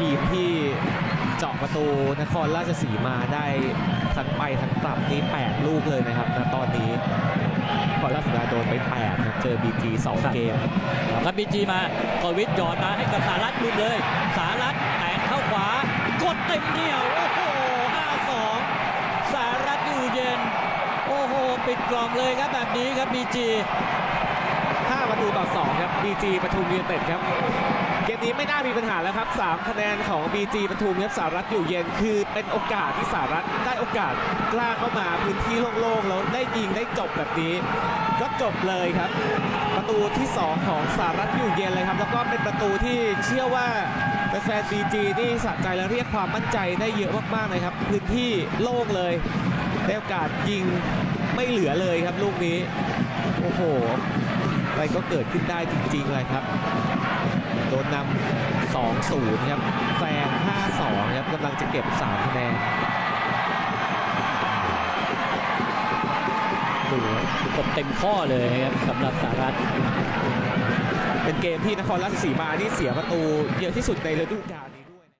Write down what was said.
ทีมที่เจาะประตูนครราชสีมาได้ทั้งไปทั้งกลับนี่8ลูกเลยนะครับณตอนนี้นครราชสีมาโดนไป8ครับเจอ BG 2เกมแล้วครับบีจีมากวิทหยอดมาให้กับสารัตหลุดเลย สารัตแตะเข้าขวากดเต็มเดียวโอ้โห5-2 สารัตอยู่เย็น โอ้โห ปิดกล่องเลยครับแบบนี้ครับบีจี 5 ประตูต่อ 2 ครับ BG ปทุมยูไนเต็ดครับ เกมนี้ไม่น่ามีปัญหาแล้วครับ 3 คะแนนของ BG ปทุมครับสารัฐอยู่เย็นคือเป็นโอกาสที่สารัฐได้โอกาสกล้าเข้ามาพื้นที่โล่งๆแล้วได้ยิงได้จบแบบนี้ ก็จบเลยครับ ประตูที่ 2 ของสารัฐอยู่เย็นเลยครับ แล้วก็เป็นประตูที่เชื่อว่าแฟนๆ BG นี่สะใจและเรียกความมั่นใจได้เยอะมากๆเลยครับ พื้นที่โล่งเลยได้โอกาสยิงไม่เหลือเลยครับลูกนี้ โอ้โห อะไรก็เกิดขึ้นได้จริงๆเลยครับ โดนนำ2-0ครับแซง5-2ครับกำลังจะเก็บ3คะแนนดูกดเต็มข้อเลยครับสำหรับสารัตเป็นเกมที่นครราชสีมานี่เสียประตูเยอะที่สุดในฤดูกาลนี้